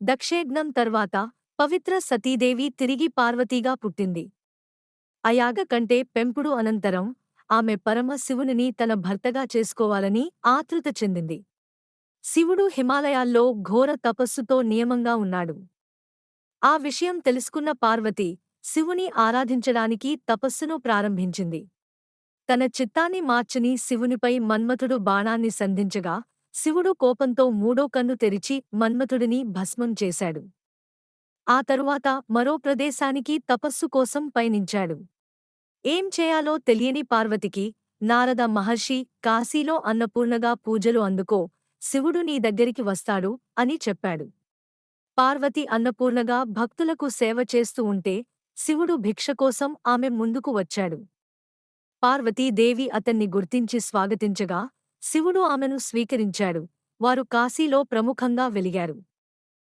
దక్షేజ్ఞం తర్వాత పవిత్ర సతీదేవి తిరిగి పార్వతీగా పుట్టింది. అయాగ కంటే పెంపుడు అనంతరం ఆమె పరమ శివునిని తన భర్తగా చేసుకోవాలని ఆతృత చెందింది. శివుడు హిమాలయాల్లో ఘోర తపస్సుతో నియమంగా ఉన్నాడు. ఆ విషయం తెలుసుకున్న పార్వతి శివుని ఆరాధించడానికి తపస్సును ప్రారంభించింది. తన చిత్తాన్ని మార్చని శివునిపై మన్మథుడు బాణాన్ని సంధించగా శివుడు కోపంతో మూడో కన్ను తెరిచి మన్మథుడిని భస్మం చేశాడు. ఆ తరువాత మరో ప్రదేశానికి తపస్సు కోసం పయనించాడు. ఏం చేయాలో తెలియని పార్వతికి నారద మహర్షి కాశీలో అన్నపూర్ణగా పూజలు అందుకో శివుడు నీ దగ్గరికి వస్తాడు అని చెప్పాడు. పార్వతి అన్నపూర్ణగా భక్తులకు సేవ చేస్తూ ఉంటే శివుడు భిక్ష కోసం ఆమె ముందుకు వచ్చాడు. పార్వతీదేవి అతన్ని గుర్తించి స్వాగతించగా శివుడు ఆమెను స్వీకరించాడు. వారు కాశీలో ప్రముఖంగా వెలిగారు.